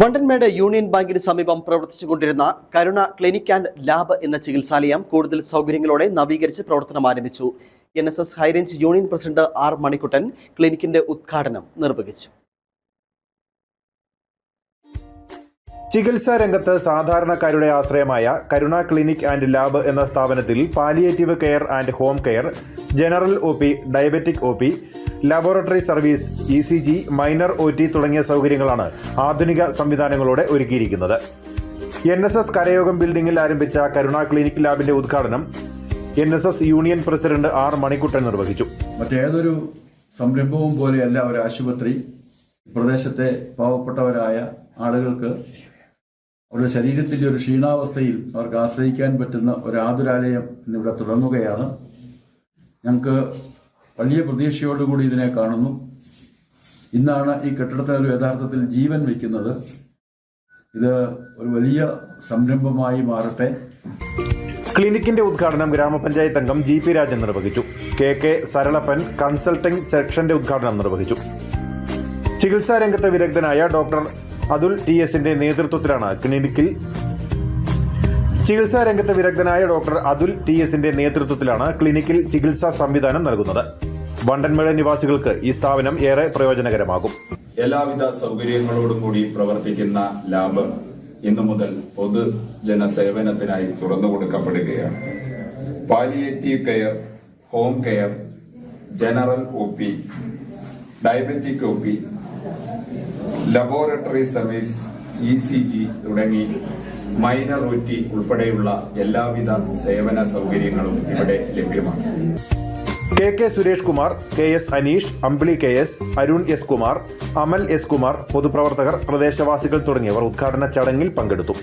Vandanmedu union ബാങ്കിന് സമീപം പ്രവർത്തിച്ചുകൊണ്ടിരുന്ന കരുണ ക്ലിനിക് ആൻഡ് ലാബ് എന്ന ചികിത്സാലയം കൂടുതൽ സൗകര്യങ്ങളോടെ നവീകരിച്ച് പ്രവർത്തനം ആരംഭിച്ചു. N S S high range union president R Manikuttan ക്ലിനിക്കിന്റെ ഉദ്ഘാടനം നിർവഹിച്ചു. ചികിത്സാ രംഗത്ത് സാധാരണക്കാരുടെ ആശ്രയമായ കരുണ ക്ലിനിക് ആൻഡ് ലാബ് എന്ന സ്ഥാപനത്തിൽ palliative care and home care general O diabetic O laboratory service E C G minor O T തുടങ്ങിയ സൗകര്യങ്ങളാണ് ആധുനിക സംവിധാനങ്ങളോടെ ഒരുക്കിയിരിക്കുന്നത്. എൻ എസ് എസ് കരയോഗം ബിൽഡിംഗിൽ ആരംഭിച്ച കരുണ ക്ലിനിക് ലാബിന്റെ ഉദ്ഘാടനം N S S union president R Manikuttan നിർവഹിച്ചു. മറ്റേതൊരു സംരംഭവും പോലെയല്ല ഒരു ആശുപത്രി. പ്രദേശത്തെ പാവപ്പെട്ടവരായ ആളുകൾക്ക് അവരുടെ ശരീരത്തിന്റെ ഒരു ക്ഷീണാവസ്ഥയിൽ അവർക്ക് ആശ്രയിക്കാൻ പറ്റുന്ന ഒരു ആതുരാലയം ഇന്നിവിടെ തുടങ്ങുകയാണ്. ഞങ്ങൾക്ക് വലിയ പ്രതീക്ഷയോടുകൂടി ഇതിനെ കാണുന്നു. ഇന്നാണ് ഈ കെട്ടിടത്തിന് ഒരു യഥാർത്ഥത്തിൽ ജീവൻ വയ്ക്കുന്നത്. ഇത് ഒരു വലിയ സംരംഭമായി മാറട്ടെ. ക്ലിനിക്കിന്റെ ഉദ്ഘാടനം ഗ്രാമപഞ്ചായത്ത് അംഗം ജി പി രാജൻ നിർവഹിച്ചു. കെ കെ സരളപ്പൻ കൺസൾട്ടിംഗ് സെക്ഷന്റെ ഉദ്ഘാടനം നിർവഹിച്ചു. ചികിത്സാ രംഗത്തെ വിദഗ്ധനായ ഡോക്ടർ അതുൽ ടി എസിന്റെ നേതൃത്വത്തിലാണ് ക്ലിനിക്കിൽ ചികിത്സാ രംഗത്ത് വിദഗ്ധനായ ഡോക്ടർ അതുൽ ടി എസിന്റെ നേതൃത്വത്തിലാണ് ക്ലിനിക്കിൽ ചികിത്സാ സംവിധാനം നൽകുന്നത്. വണ്ടൻമേള നിവാസികൾക്ക് ഈ സ്ഥാപനം ഏറെ പ്രയോജനകരമാകും. എല്ലാവിധ സൗകര്യങ്ങളോടും കൂടി പ്രവർത്തിക്കുന്ന ലാബ് ഇന്നു മുതൽ പൊതുജനസേവനത്തിനായി തുറന്നു കൊടുക്കപ്പെടുകയാണ്. Palliative care home care general O P diabetic O P laboratory service E C G തുടങ്ങി മൈനർ ഒ ടി ഉൾപ്പെടെയുള്ള എല്ലാവിധ സേവന സൗകര്യങ്ങളും ഇവിടെ ലഭ്യമാണ്. K K Suresh Kumar K S Anish Ambili K S Arun S Kumar Amal S Kumar പൊതുപ്രവർത്തകർ പ്രദേശവാസികൾ തുടങ്ങിയവർ ഉദ്ഘാടന ചടങ്ങിൽ പങ്കെടുത്തു.